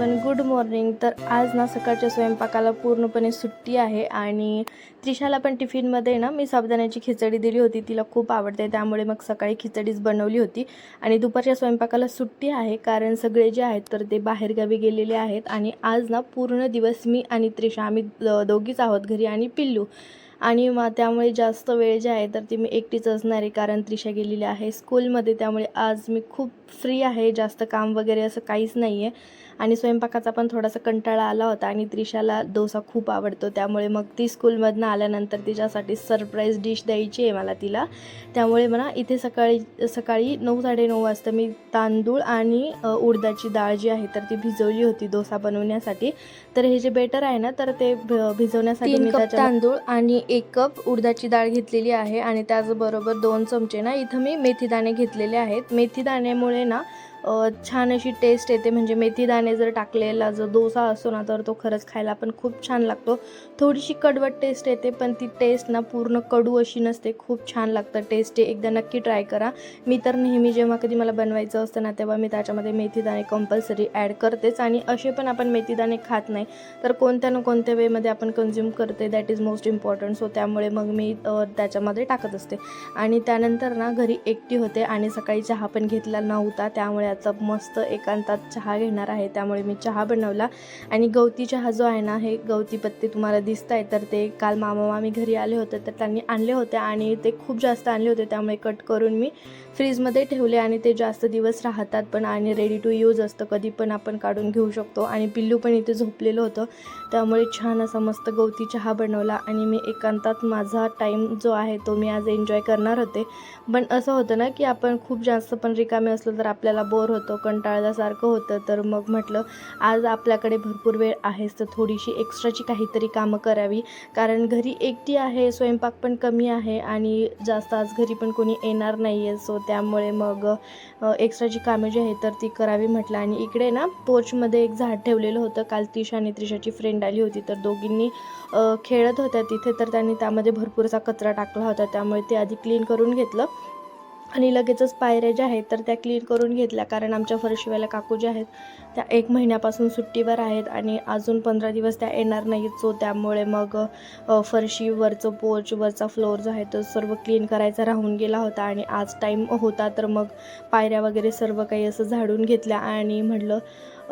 Hi good morning तर आज ना सकाळच्या स्वयंपाकाला पूर्णपणे सुट्टी आहे आणि त्रिशाला पण टिफिनमध्ये ना मी साबुदाण्याची खिचडी दिली होती. तिला खूप आवडते त्यामुळे मग सकाळी खिचडीच बनवली होती. आणि दुपारच्या स्वयंपाकाला सुट्टी आहे कारण सगळे जे आहेत तर ते बाहेरगावी गेलेले आहेत. आणि आज ना पूर्ण दिवस मी आणि त्रिशा आम्ही दोघीच आहोत घरी आणि पिल्लू. आणि मग त्यामुळे जास्त वेळ जे आहे तर ती मी एकटीच असणार आहे कारण त्रिशा गेलेली आहे स्कूलमध्ये त्यामुळे आज मी खूप फ्री आहे जास्त काम वगैरे असं काहीच नाही आहे आणि स्वयंपाकाचा पण थोडासा कंटाळा आला होता आणि त्रिशाला डोसा खूप आवडतो. त्यामुळे मग ती स्कूलमधनं आल्यानंतर तिच्यासाठी सरप्राईज डिश द्यायची आहे मला तिला. त्यामुळे मला इथे सकाळी सकाळी नऊ साडेनऊ वाजता मी तांदूळ आणि उडदाची डाळ जी आहे तर ती भिजवली होती डोसा बनवण्यासाठी. तर हे जे बेटर आहे ना तर ते भिजवण्यासाठी मी तांदूळ आणि एक कप उडदाची डाळ घेतलेली आहे आणि त्याचबरोबर दोन चमचे ना इथं मी मेथीदाणे घेतलेले आहेत. मेथीदाण्यामुळे ना छान अशी टेस्ट येते. म्हणजे मेथीदाणे जर टाकलेला जो डोसा असतो ना तर तो खरंच खायला पण खूप छान लागतो. थोडीशी कडवट टेस्ट येते पण ती टेस्ट ना पूर्ण कडू अशी नसते. खूप छान लागतं टेस्ट एकदा नक्की ट्राय करा. मी तर नेहमी जेव्हा कधी मला बनवायचं असतं ना तेव्हा मी त्याच्यामध्ये मेथीदाणे कंपल्सरी ॲड करतेच. आणि असे पण आपण मेथीदाणे खात नाही. तर कोणत्या ना कोणत्या वेमध्ये आपण कन्झ्युम करते that is most important so त्यामुळे मग मी त्याच्यामध्ये टाकत असते. आणि त्यानंतर ना घरी एकटी होते आणि सकाळी चहा पण घेतला नव्हता. त्यामुळे आता मस्त एकांतात चहा घेणार आहे त्यामुळे मी चहा बनवला. आणि गवती चहा जो आहे ना हे गवती पत्ते तुम्हाला दिसत आहे तर ते काल मामा मामी घरी आले होते तर त्यांनी आणले होते आणि ते खूप जास्त आणले होते त्यामुळे कट करून मी फ्रीजमध्ये ठेवले आणि ते जास्त दिवस राहतात पण आणि रेडी टू यूज असतं कधी पण आपण काढून घेऊ शकतो. आणि पिल्लू पण इथे झोपलेलं होतं त्यामुळे छान असा मस्त गवती चहा बनवला आणि मी एकांतात माझा टाईम जो आहे तो मी आज एन्जॉय करणार होते. पण असं होतं ना की आपण खूप जास्त पण रिकामे असलो तर आपल्याला बोर होतो कंटाळल्यासारखं होतं. तर मग म्हटलं आज आपल्याकडे भरपूर वेळ आहेच तर थोडीशी एक्स्ट्राची काहीतरी कामं करावी. कारण घरी एकटी आहे स्वयंपाक पण कमी आहे आणि जास्त आज घरी पण कोणी येणार नाही आहे सो त्यामुळे मग एक्स्ट्राची कामं जी आहेत तर ती करावी म्हटलं. आणि इकडे ना पोर्चमध्ये एक झाड ठेवलेलं होतं. काल तिशा आणि त्रिशाची फ्रेंड आली होती. तर दोघींनी खेळत होत्या तिथे. तर त्यांनी त्यामध्ये भरपूरसा कचरा टाकला होता. त्यामुळे ते आधी क्लीन करून घेतलं. आणि लगेचच पायऱ्या ज्या आहेत तर त्या क्लीन करून घेतल्या. कारण आमच्या फरशीवाल्या काकू ज्या आहेत त्या एक महिन्यापासून सुट्टीवर आहेत आणि अजून पंधरा दिवस त्या येणार नाहीत. सो त्यामुळे मग फरशीवरचं फरशी वरचं वरचा फ्लोअर जो आहे तो सर्व क्लीन करायचा राहून गेला होता. आणि आज टाईम होता तर मग पायऱ्या वगैरे सर्व काही असं झाडून घेतल्या. आणि म्हटलं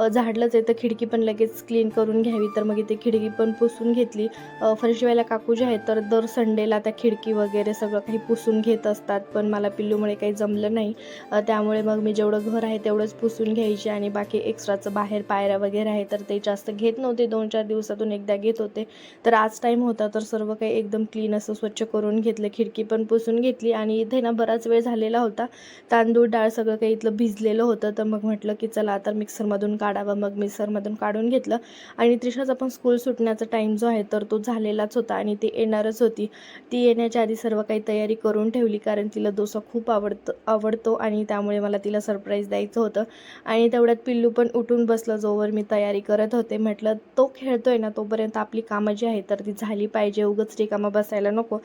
झाडलंच आहे तर खिडकी पण लगेच क्लीन करून घ्यावी. तर मग इथे खिडकी पण पुसून घेतली. अ, काकू जे आहेत तर दर संडेला त्या खिडकी वगैरे सगळं काही पुसून घेत असतात. पण मला पिल्लूमुळे काही जमलं नाही. त्यामुळे मग मी जेवढं घर आहे तेवढंच पुसून घ्यायचे आणि बाकी एक्स्ट्राचं बाहेर पायऱ्या वगैरे आहे तर ते जास्त घेत नव्हते. दोन चार दिवसातून एकदा घेत होते. तर आज टाईम होता तर सर्व काही एकदम क्लीन असं स्वच्छ करून घेतलं. खिडकी पण पुसून घेतली आणि इथे ना बराच वेळ झालेला होता. तांदूळ डाळ सगळं काही इथलं भिजलेलं होतं. तर मग म्हटलं की चला आता मिक्सरमधून काढावा. मग मिक्सरमधून काढून घेतलं. आणि त्रिशाचा पण स्कूल सुटण्याचा टाईम जो आहे तर तो झालेलाच होता आणि ती येणारच होती. ती येण्याच्या आधी सर्व काही तयारी करून ठेवली कारण तिला डोसा खूप आवडतं आवडतो आणि त्यामुळे मला तिला सरप्राईज द्यायचं होतं. आणि तेवढ्यात पिल्लू पण उठून बसलं जोवर मी तयारी करत होते. म्हटलं तो खेळतोय ना तोपर्यंत आपली कामं जी आहे तर ती झाली पाहिजे. उगच रिकामा बसायला नको.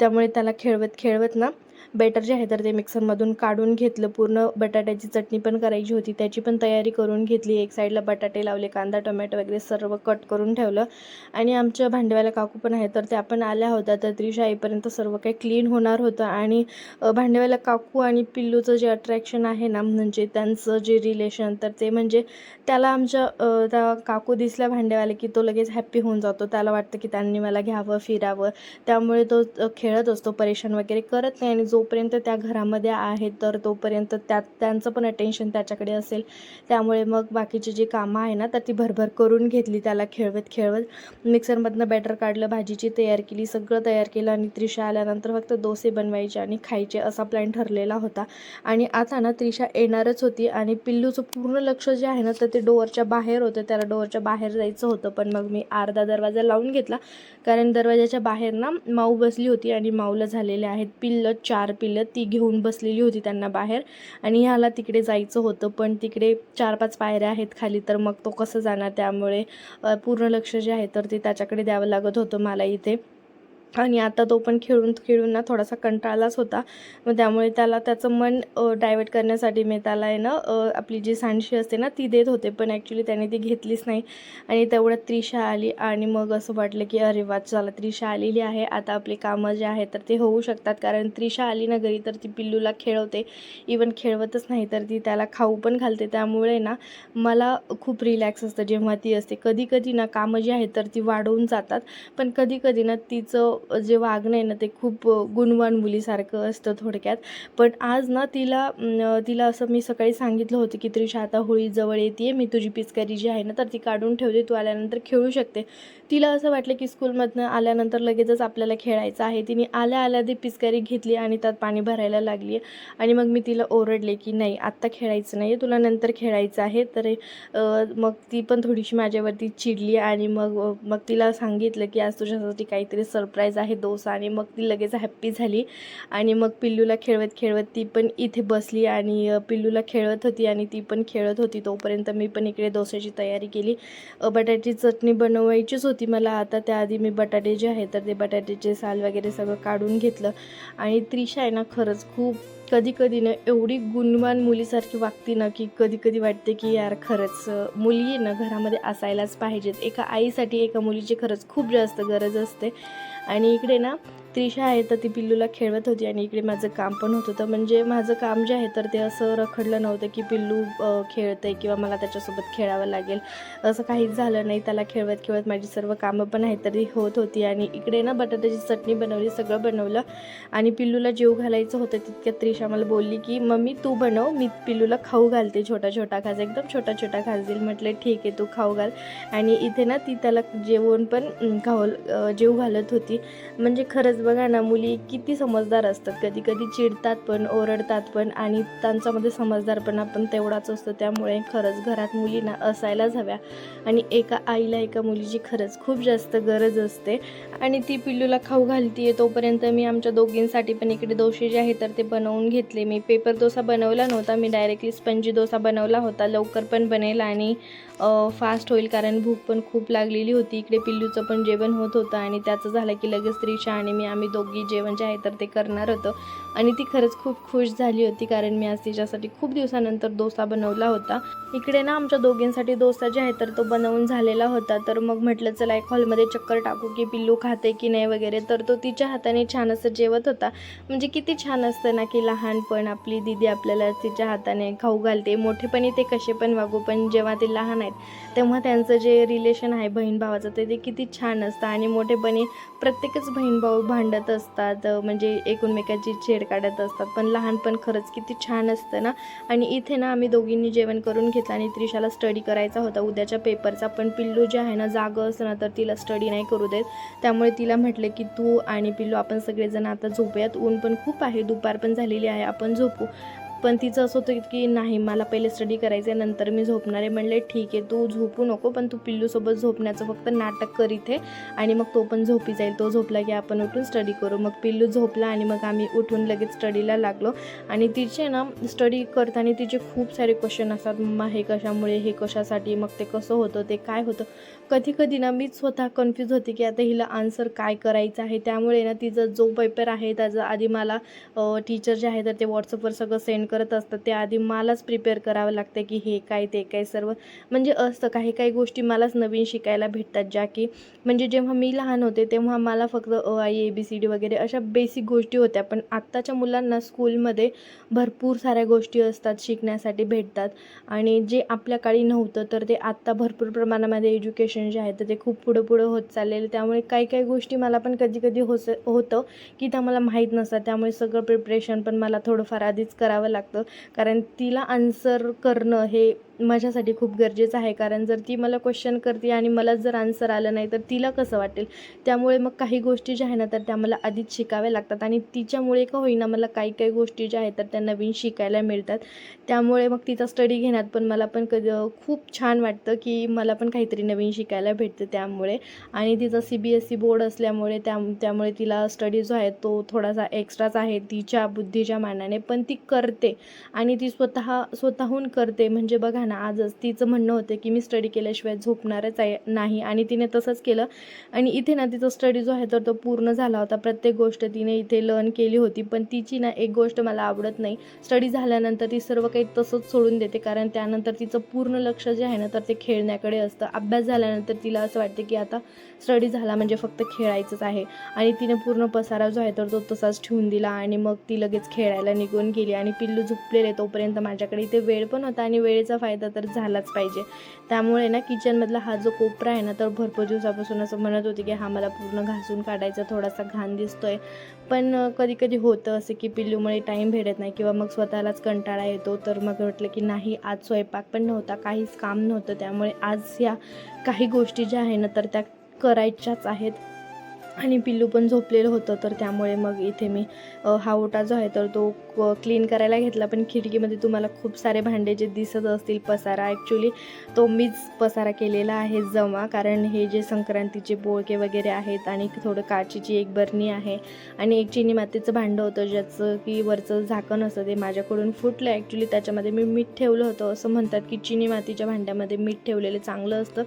त्यामुळे त्याला खेळवत खेळवत ना बेटर जे आहे तर ते मिक्सरमधून काढून घेतलं. पूर्ण बटाट्याची चटणी पण करायची होती. त्याची पण तयारी करून घेतली. एक साईडला बटाटे लावले कांदा टोमॅटो वगैरे सर्व कट करून ठेवलं. आणि आमच्या भांडेवाल्या काकू पण आहेत तर त्या पण आल्या होत्या. तर त्रिशा आईपर्यंत सर्व काही क्लीन होणार होतं. आणि अ, भांडेवाल्या काकू आणि पिल्लूचं जे अट्रॅक्शन आहे ना म्हणजे त्यांचं जे रिलेशन तर ते म्हणजे त्याला आमच्या त्या काकू दिसल्या भांडेवाले की तो लगेच हॅप्पी होऊन जातो. त्याला वाटतं की त्यांनी मला घ्यावं फिरावं. त्यामुळे तो खेळत असतो परेशान वगैरे करत नाही आणि जो जोपर्यंत त्या घरामध्ये आहेत तर तोपर्यंत त्या त्यांचं पण अटेन्शन त्याच्याकडे असेल. त्यामुळे मग बाकीची जी कामं आहे ना तर ती भरभर करून घेतली त्याला खेळवत खेळवत. मिक्सरमधनं बॅटर काढलं भाजीची तयार केली सगळं तयार केलं आणि त्रिशा आल्यानंतर फक्त डोसे बनवायचे आणि खायचे असा प्लॅन ठरलेला होता. आणि आता ना त्रिशा येणारच होती आणि पिल्लूचं पूर्ण लक्ष जे आहे ना तर ते डोअरच्या बाहेर होतं. त्याला डोअरच्या बाहेर जायचं होतं पण मग मी अर्धा दरवाजा लावून घेतला. कारण दरवाजाच्या बाहेर ना माऊ बसली होती आणि माऊला झालेले आहेत पिल्लं चार पिल्लं ती घेऊन बसलेली होती त्यांना बाहेर. आणि ह्याला तिकडे जायचं होतं पण तिकडे चार पाच पायऱ्या आहेत खाली तर मग तो कसं जाणार त्यामुळे पूर्ण लक्ष जे आहे तर ते त्याच्याकडे द्यावं लागत होतं मला इथे. आणि आता तो पण खेळून खेळून ना थोडासा कंटाळलाच होता. मग त्यामुळे त्याला त्याचं मन डायवर्ट करण्यासाठी मी त्याला आहे ना आपली जी सांडशी असते ना ती देत होते. पण ॲक्च्युली त्याने ती घेतलीच नाही. आणि तेवढ्यात त्रिशा आली आणि मग असं वाटलं की अरे वा चला त्रिशा आलेली आहे. आता आपली कामं जे आहेत तर ते होऊ शकतात. कारण त्रिशा आली ना घरी तर ती पिल्लूला खेळवते. इवन खेळवतच नाही तर ती त्याला खाऊ पण घालते. त्यामुळे ना मला खूप रिलॅक्स असतं जेव्हा ती असते. कधी कधी ना कामं जी आहेत तर ती वाढवून जातात. पण कधी कधी ना तिचं जे वागणं आहे ना ते खूप गुणवान मुलीसारखं असतं थोडक्यात. पण आज ना तिला तिला असं मी सकाळी सांगितलं होतं की त्रिशा आता होळी जवळ येते मी तुझी पिचकारी जी आहे ना तर ती काढून ठेवते तू आल्यानंतर खेळू शकते. तिला असं वाटलं की स्कूलमधनं आल्यानंतर लगेचच आपल्याला खेळायचं आहे. तिने आल्या आल्या ती पिचकारी घेतली आणि त्यात पाणी भरायला लागली आणि मग मी तिला ओरडले की नाही आत्ता खेळायचं नाही तुला नंतर खेळायचं आहे. तर मग ती पण थोडीशी माझ्यावरती चिडली आणि मग मग तिला सांगितलं की आज तुझ्यासाठी काहीतरी सरप्राईज आहे डोसा आणि मग ती लगेच हॅप्पी झाली. आणि मग पिल्लूला खेळवत खेळवत ती पण इथे बसली आणि पिल्लूला खेळवत होती आणि ती पण खेळत होती. तोपर्यंत मी पण इकडे डोस्याची तयारी केली. बटाट्याची चटणी बनवायचीच होती मला. आता त्याआधी मी बटाटे जे आहे तर ते बटाट्याचे साल वगैरे सगळं काढून घेतलं. आणि त्रिशा आहे ना खरंच खूप कधी कधी ना एवढी गुणवान मुलीसारखी वागते ना की कधी कधी वाटते की यार खरंच मुली मुली ना घरामध्ये असायलाच पाहिजेत. एका आईसाठी एका मुलीची खरंच खूप जास्त गरज असते. आणि इकडे ना त्रिशा आहे तर ती पिल्लूला खेळवत होती आणि इकडे माझं काम पण होत होतं. म्हणजे माझं काम जे आहे तर ते असं रखडलं नव्हतं की पिल्लू खेळतं खेळतंय किंवा मला त्याच्यासोबत खेळावं लागेल. असं काहीच झालं नाही. त्याला खेळवत खेळवत माझी सर्व कामं पण आहेत तरी होत होती आणि इकडे ना बटाट्याची चटणी बनवली सगळं बनवलं. आणि पिल्लूला जेव घालायचं होतं तितक्यात त्रिशा मला बोलली की मम्मी तू बनव. मी पिल्लूला खाऊ घालते छोटा छोटा खास. एकदम छोटा छोटा खास. म्हटलं ठीक आहे तू खाऊ घाल. आणि इथे ना ती त्याला जेवण पण खाऊ जेव घालत होती. म्हणजे खरंच बघा ना मुली किती समजदार असतात. कधी कधी चिडतात पण ओरडतात पण आणि त्यांच्यामध्ये समजदारपणा पण तेवढाच असतो. त्यामुळे खरंच घरात मुलींना असायलाच हव्या. आणि एका आईला एका मुलीची खरंच खूप जास्त गरज असते. आणि ती पिल्लूला खाऊ घालतीये तोपर्यंत मी आमच्या दोघींसाठी पण इकडे डोसे जे आहे तर ते बनवून घेतले. मी पेपर डोसा बनवला नव्हता मी डायरेक्टली स्पंजी डोसा बनवला होता. लवकर पण बनेल आणि फास्ट होईल कारण भूक पण खूप लागलेली होती. इकडे पिल्लूचं पण जेवण होत होतं आणि त्याचं झालं की लगेच त्रिशा आणि मी आम्ही दोघी जेवण जे आहे तर ते करणार होतं. आणि ती खरंच खूप खुश झाली होती कारण मी आज तिच्यासाठी खूप दिवसानंतर डोसा बनवला होता. इकडे ना आमच्या दोघींसाठी डोसा जे आहे तर तो बनवून झालेला होता. तर मग म्हटलं चला एक हॉलमध्ये चक्कर टाकू की पिल्लू खा खाते की नाही वगैरे तर तो तिच्या हाताने छान असं जेवत होता. म्हणजे किती छान असतं ना की लहानपण आपली दिदी आपल्याला तिच्या हाताने खाऊ घालते. मोठेपणी ते कसे पण वागू पण जेव्हा ते लहान आहेत तेव्हा त्यांचं जे रिलेशन आहे बहीण भावाचं ते ते किती छान असतं. आणि मोठेपणी प्रत्येकच बहीण भाऊ भांडत असतात म्हणजे एकूणमेकाची छेड काढत असतात. पण लहानपण खरंच किती छान असतं ना. आणि इथे ना आम्ही दोघींनी जेवण करून घेतलं आणि त्रिशाला स्टडी करायचा होता. उद्याच्या पेपरचा पण पिल्लू जे आहे ना जागं असतं ना तर तिला स्टडी नाही करू देत. त्यामुळे तिला म्हटलं की तू आणि पिल्लू आपण सगळेजण आता झोपूयात. ऊन पण खूप आहे. दुपार पण झालेली आहे. आपण झोपू. पण तिचं असं होतं की नाही मला पहिले स्टडी करायचं आहे नंतर मी झोपणार आहे. म्हणले ठीक आहे तू झोपू नको पण तू पिल्लूसोबत झोपण्याचं फक्त नाटक कर इथे आणि मग तो पण झोपी जाईल. तो झोपला की आपण उठून स्टडी करू. मग पिल्लू झोपला आणि मग आम्ही उठून लगेच स्टडीला लागलो. आणि तिचे ना स्टडी करताना तिचे खूप सारे क्वेश्चन असतात. मम्मा हे कशामुळे हे कशासाठी मग ते कसं होतं ते काय होतं? कधी कधी ना मीच स्वतः कन्फ्यूज होते की आता हिला आन्सर काय करायचं आहे. त्यामुळे ना तिचा जो पेपर आहे त्याचा आधी मला टीचर जे आहे तर ते व्हॉट्सअपवर सगळं सेंड करत असतात ते आधी मलाच प्रिपेअर करावं लागतं की हे काय ते काय सर्व. म्हणजे असतं काही काही गोष्टी मलाच नवीन शिकायला भेटतात ज्या की म्हणजे जेव्हा मी लहान होते तेव्हा मला फक्त अ आय ए बी सी डी वगैरे अशा बेसिक गोष्टी होत्या. पण आत्ताच्या मुलांना स्कूलमध्ये भरपूर साऱ्या गोष्टी असतात शिकण्यासाठी भेटतात. आणि जे आपल्या काळी नव्हतं तर ते आत्ता भरपूर प्रमाणामध्ये एज्युकेशन जे आहे तर ते खूप पुढं पुढं होत चाललेलं त्यामुळे काही काही गोष्टी मला पण कधी कधी होस होतं की त्या मला माहीत नसतात. त्यामुळे सगळं प्रिपरेशन पण मला थोडंफार आधीच करावं लागतं लागतं. कारण तिला आन्सर करणं हे माझ्यासाठी खूप गरजेचं आहे. कारण जर ती मला क्वेश्चन करते आणि मला जर आन्सर आलं नाही तर तिला कसं वाटेल? त्यामुळे मग काही गोष्टी ज्या आहे ना तर त्या मला आधीच शिकाव्या लागतात. आणि तिच्यामुळे का होईना मला काही काही गोष्टी ज्या आहेत तर त्या नवीन शिकायला मिळतात. त्यामुळे मग तिचा स्टडी घेण्यात पण मला पण कधी खूप छान वाटतं की मला पण काहीतरी नवीन शिकायला भेटतं त्यामुळे. आणि तिचा C B S C board असल्यामुळे त्या त्यामुळे तिला स्टडी जो आहे तो थोडासा एक्स्ट्राच आहे. तिच्या बुद्धीच्या मानाने पण ती करते. आणि ती स्वतः स्वतःहून करते. म्हणजे बघा ना आजच तिचं म्हणणं होतं की मी स्टडी केल्याशिवाय झोपणारच आहे नाही. आणि तिने तसंच केलं. आणि इथे ना तिचा स्टडी जो आहे तर तो पूर्ण झाला होता. प्रत्येक गोष्ट तिने इथे लर्न केली होती. पण तिची ना एक गोष्ट मला आवडत नाही. स्टडी झाल्यानंतर ती सर्व काही तसंच सोडून देते. कारण त्यानंतर तिचं पूर्ण लक्ष जे आहे ना तर ते खेळण्याकडे असतं. अभ्यास झाल्यानंतर तिला असं वाटतं की आता स्टडी झाला म्हणजे फक्त खेळायचंच आहे. आणि तिने पूर्ण पसारा जो आहे तर तो तसाच ठेवून दिला आणि मग ती लगेच खेळायला निघून गेली आणि पिल्लू झोपलेले तोपर्यंत माझ्याकडे इथे वेळ पण होता आणि वेळेचा फायदा तर झालाच पाहिजे. त्यामुळे ना किचनमधला हा जो कोपरा आहे ना तर भरपूर दिवसापासून असं म्हणत होती की हा मला पूर्ण घासून काढायचा थोडासा घाण दिसतोय. पण कधी कधी होतं असं की पिल्लूमुळे टाईम भेटत नाही किंवा मग स्वतःलाच कंटाळा येतो. तर मग म्हटलं की नाही आज स्वयंपाक पण नव्हता काहीच काम नव्हतं. त्यामुळे आज या काही गोष्टी ज्या आहे ना तर त्या करायच्याच आहेत. आणि पिल्लू पण झोपलेलं होतं तर त्यामुळे मग इथे मी हा ओटा जो आहे तर तो क्लीन करायला घेतला. पण खिडकीमध्ये तुम्हाला खूप सारे भांडे जे दिसत असतील पसारा ॲक्च्युली तो मीच पसारा केलेला आहे जमा. कारण हे जे संक्रांतीचे बोळके वगैरे आहेत आणि थोडं काचीची एक बरणी आहे आणि एक चिनी मातीचं भांडं होतं ज्याचं की वरचं झाकण असतं ते माझ्याकडून फुटलं. ॲक्च्युली त्याच्यामध्ये मी मीठ ठेवलं होतं. असं म्हणतात की चिनी मातीच्या भांड्यामध्ये मीठ ठेवलेलं चांगलं असतं.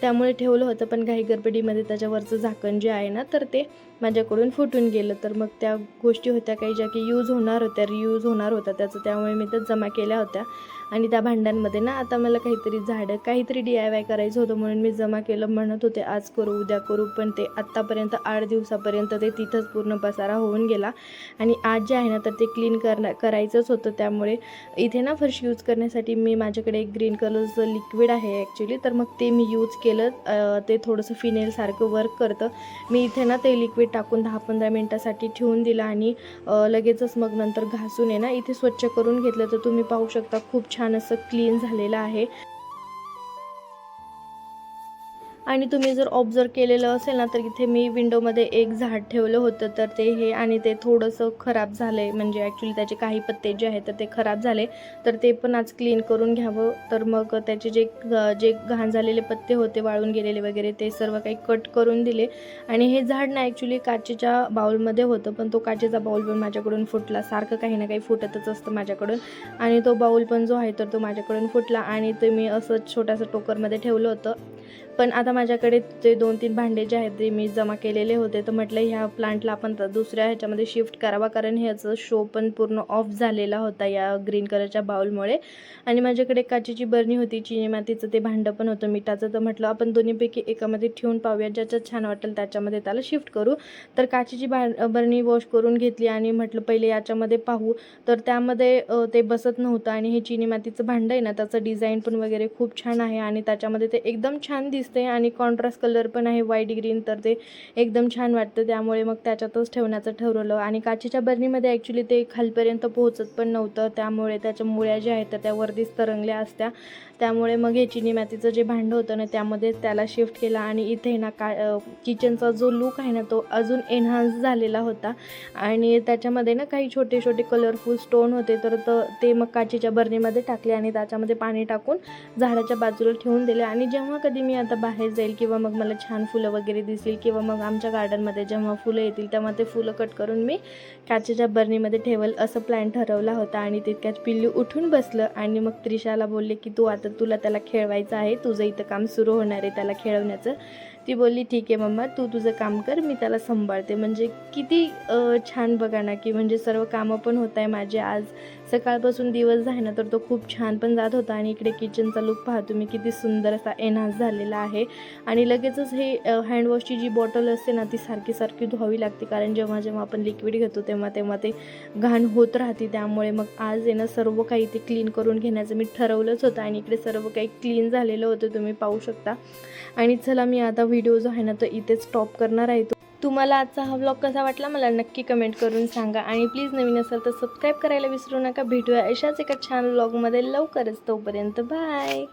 त्यामुळे ठेवलं होतं पण काही गडबडीमध्ये त्याच्यावरचं झाकण जे आहे ना तर ते माझ्याकडून फुटून गेलं तर मग त्या गोष्टी होत्या काही ज्या की यूज होणार होत्या रियूज होणार होत्या. त्याचं त्यामुळे मी त्या जमा केल्या होत्या. आणि त्या भांड्यांमध्ये ना आता मला काहीतरी झाडं काहीतरी डी आय वाय करायचं होतं म्हणून मी जमा केलं. म्हणत होते आज करू उद्या करू. पण ते आत्तापर्यंत आठ दिवसापर्यंत ते तिथंच पूर्ण पसारा होऊन गेला. आणि आज जे आहे ना तर ते क्लीन करणं करायचंच होतं. त्यामुळे इथे ना फरशी यूज करण्यासाठी मी माझ्याकडे एक ग्रीन कलरचं लिक्विड आहे ॲक्च्युली तर मग ते मी यूज केलं. ते थोडंसं फिनेलसारखं वर्क करतं. मी इथे ना ते लिक्विड टाकून दहा पंधरा मिनटासाठी ठेवून दिला आणि अ, लगेचच मग नंतर घासून आहे ना इथे स्वच्छ करून घेतलं. तर तुम्ही पाहू शकता खूप छान असं क्लीन झालेलं आहे. आणि तुम्ही जर ऑब्झर्व केलेलं असेल ना तर इथे मी विंडोमध्ये एक झाड ठेवलं होतं तर ते हे आणि ते थोडंसं खराब झालं आहे म्हणजे ॲक्च्युली त्याचे काही पत्ते जे आहेत तर ते खराब झाले. तर ते पण आज क्लीन करून घ्यावं. तर मग त्याचे जे जे घाण झालेले पत्ते होते वाळून गेलेले वगैरे ते सर्व काही कट करून दिले. आणि हे झाड ना ॲक्च्युली काचेच्या बाउलमध्ये होतं पण तो काचेचा बाउल पण माझ्याकडून फुटला. सारखं काही ना काही फुटतच असतं माझ्याकडून. आणि तो बाउल पण जो आहे तर तो माझ्याकडून फुटला. आणि ते मी असं छोट्यासं टोकरमध्ये ठेवलं होतं. पण आता माझ्याकडे ते दोन तीन भांडे जे आहेत ते मी जमा केलेले होते तर म्हटलं ह्या प्लांटला आपण दुसऱ्या ह्याच्यामध्ये शिफ्ट करावा कारण ह्याचं शो पण पूर्ण ऑफ झालेला होता या ग्रीन कलरच्या बाउलमुळे. आणि माझ्याकडे काचेची बरणी होती चिनी मातीचं ते भांडं पण होतं मिठाचं तर म्हटलं आपण दोन्हीपैकी एकामध्ये ठेवून पाहूया ज्याच्यात छान वाटेल त्याच्यामध्ये त्याला शिफ्ट करू. तर काचेची भा बरणी वॉश करून घेतली आणि म्हटलं पहिले याच्यामध्ये पाहू. तर त्यामध्ये ते बसत नव्हतं आणि हे चिनी मातीचं भांडं आहे ना त्याचं डिझाईन पण वगैरे खूप छान आहे आणि त्याच्यामध्ये ते एकदम छान दिसतं आणि कॉन्ट्रास्ट कलर पण आहे व्हाईट ग्रीन तर ते एकदम छान वाटतं. त्यामुळे मग त्याच्यातच ठेवण्याचं ठरवलं. आणि काचेच्या बरणीमध्ये ॲक्च्युली ते खालपर्यंत पोहोचत पण नव्हतं. त्यामुळे त्याच्या मुळ्या ज्या आहेत त्या त्या वरतीच तरंगल्या असत्या. त्यामुळे मग हे चिनी मातीचं जे भांडं होतं ना त्यामध्ये त्याला शिफ्ट केला आणि इथे ना का किचनचा जो लुक आहे ना तो अजून एन्हान्स झालेला होता. आणि त्याच्यामध्ये ना काही छोटे छोटे कलरफुल स्टोन होते तर त- ते मग काचेच्या बरणीमध्ये टाकले आणि त्याच्यामध्ये पाणी टाकून झाडाच्या बाजूला ठेवून दिले. आणि जेव्हा कधी मी आता बाहेर जाईल किंवा मग मला छान फुलं वगैरे दिसतील किंवा मग आमच्या गार्डनमध्ये जेव्हा फुलं येतील तेव्हा ते फुलं कट करून मी काचेच्या बर्नीमध्ये ठेवल असं प्लॅन ठरवला होता आणि तितक्यात पिल्लू उठून बसलं आणि मग त्रिशाला बोलले की तू आता तुला त्याला खेळवायचं आहे तुझं इथं काम सुरू होणार आहे त्याला खेळवण्याचं. ती बोलली ठीक आहे मम्मा तू तुझं काम कर मी त्याला सांभाळते. म्हणजे किती छान बघा ना की म्हणजे सर्व कामं पण होत आहे माझे आज. सकाळपासून दिवस आहे ना तर तो खूप छान पण जात होता. आणि इकडे किचनचा लुक पहा तुम्ही किती सुंदर असा एनहान्स झालेला आहे. आणि लगेचच हे हँडवॉशची जी बॉटल असते ना ती सारखी सारखी धुवावी लागते. कारण जेव्हा जेव्हा आपण लिक्विड घेतो तेव्हा तेव्हा ते घाण होत राहते. त्यामुळे मग आज आहे ना सर्व काही ते क्लीन करून घेण्याचं मी ठरवलंच होतं. आणि इकडे सर्व काही क्लीन झालेलं होतं तुम्ही पाहू शकता. आणि चला मी आता व्हिडिओ जो आहे ना तो इथे स्टॉप करणार आहे. तुम्हाला आजचा हा व्लॉग कसा वाटला मला नक्की कमेंट करून सांगा. आणि प्लीज नवीन असेल तर सबस्क्राईब करायला विसरू नका. भेटूया अशाच एका छान व्लॉगमध्ये लवकरच तोपर्यंत बाय